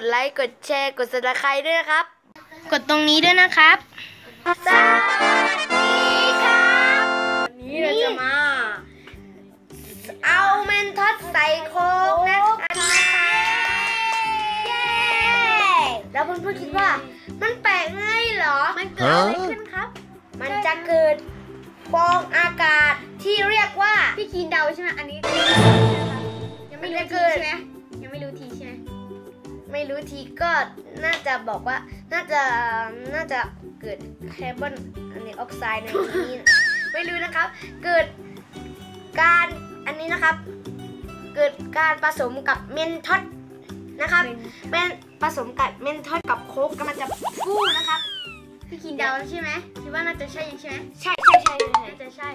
ดไลค์ กดแชร์ กดซับสไครต์ด้วยนะครับ กดตรงนี้ด้วยนะครับสวัสดีครับวันนี้เราจะมา เอาเมนทัสใส่โค้กนะคะเย้แล้วเพื่อนๆคิดว่า มันแปลกไงเหรอ มันเกิดอะไรขึ้นครับ มันจะเกิดฟองอากาศที่เรียกว่า พี่คีนเดาใช่ไหมอันนี้ยังไม่รู้มันจะเกิทีดใช่ไหม ไม่รู้ทีก็น่าจะบอกว่าน่าจะน่าจะเกิดคาร์บอนอันนี้ออกไซด์ในนี้นะไม่รู้นะครับ เกิดการอันนี้นะครับ เกิดการผสมกับเมนทอสนะครับเป็นผสมกับเมนทอสกับโค้กแล้วมันจะฟูนะครับพี่คีนเดาใช่ไหมคิดว่าน่าจะใช่ใช่ไหมใช่ใช่ใช่ใช่น่าจะใช่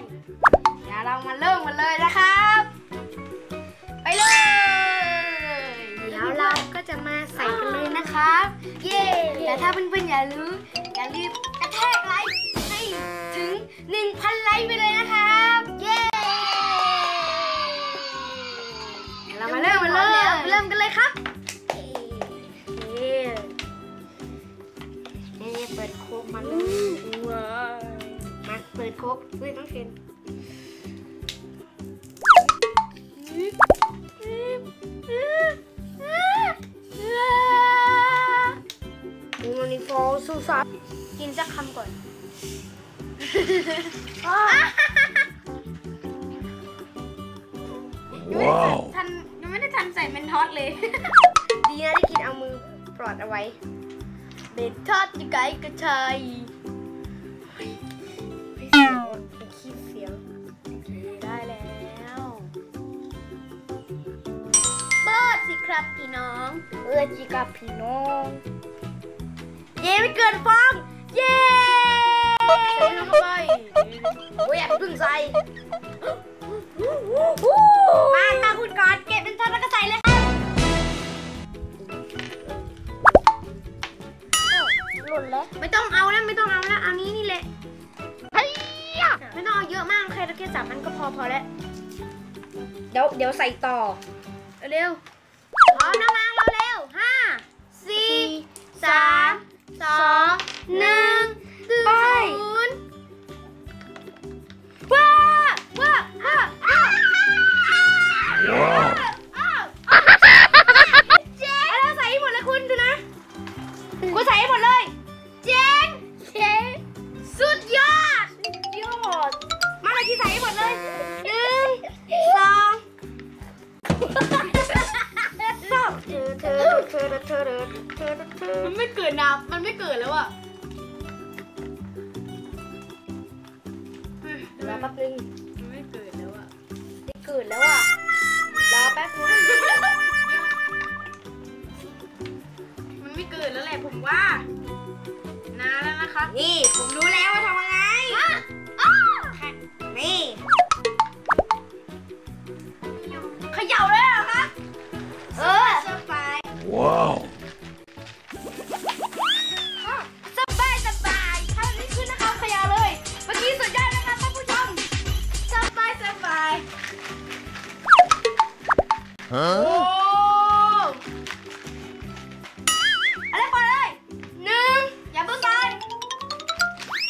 เดี๋ยวเรามาเริ่มกันเลยนะครับ จะมาใส่กันเลยนะครับ เย้แต่ถ้าเพื่อนๆอย่าลืมอย่าลืมกระแทกไลค์ให้ถึง 1,000 ไลค์ไปเลยนะครับ เย้เดี๋ยวเรามาเริ่มกันเลยเริ่มกันเลยครับเย้นี่เปิดโค้กมาเลยว้าวมาเปิดโค้กเฮ้ยต้องเคนดู นี่ฟอลสู้ซับกินสักคำก่อนว้าวทันยังไม่ได้ทันใส่เมนทอสเลย ดีนะที่กินเอามือปลอดเอาไว้เมนทอสยังไงก็ใช่ไม่เสียวอะเป็นขี้เสียวได้แล้วเปิดสิครับพี่น้องเออจีกับพี่น้อง เย้ไม่เกินฟองเย้ใส่เข้าไปโอ้ยอยากพึ่งใส่มาตาคุณก่อนเก็บเป็นทอดแล้วก็ใส่เลยครับหล่นแล้วไม่ต้องเอาแล้วไม่ต้องเอาแล้วอันนี้นี่แหละไม่ต้องเอาเยอะมากแค่แค่สามอันก็พอพอแล้วเดี๋ยวเดี๋ยวใส่ต่อเร็วพร้อมนะมาเราเร็วห้า เลยหนึ่งสองสามมันไม่เกิดนะมันไม่เกิดแล้วอะรอแป๊บนึงมันไม่เกิดแล้วอะได้เกิดแล้วอะรอแป๊บนึงมันไม่เกิดแล้วแหละผมว่า นานแล้วนะครับ นี่ผมรู้แล้ว อ้อะไรก่อนเลยหนึ่งอย่าเพิ่งตาย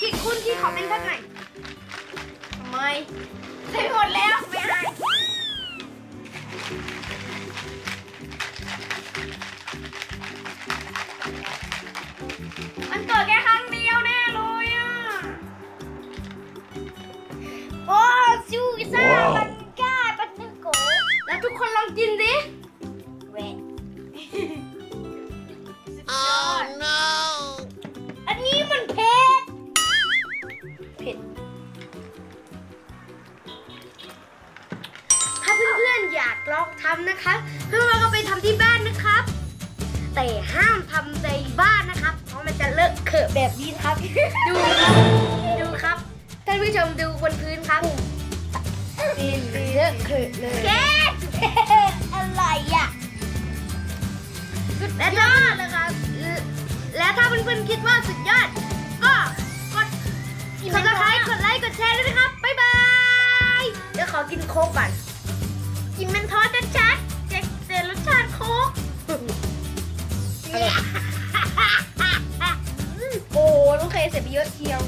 คิดคุณที่ขอเป็นท่านไหนทำไมใส่หมดแล้วไม่ให้ำนะคะเพื่อนๆก็ไปทำที่บ้านนะครับ แต่ห้ามทำในบ้านนะครับ เพราะมันจะเลอะเขอะแบบนี้นะครับ ดูครับดูครับท่านผู้ชมดูบนพื้นครับนี่เลอะเขอะเลยเก๊กอะไรอะสุดยอดเลยครับและถ้าเพื่อนๆคิดว่าสุดยอด ก็กดกดไลค์กดไลค์กดแชร์ด้วยนะครับบ๊ายบายเดี๋ยวขอกินโค้กก่อนินมันทอดชัดเจ็ดเจอรสชาติโค้กโอ้น้อเคยเสร็จไปเยอะเชียว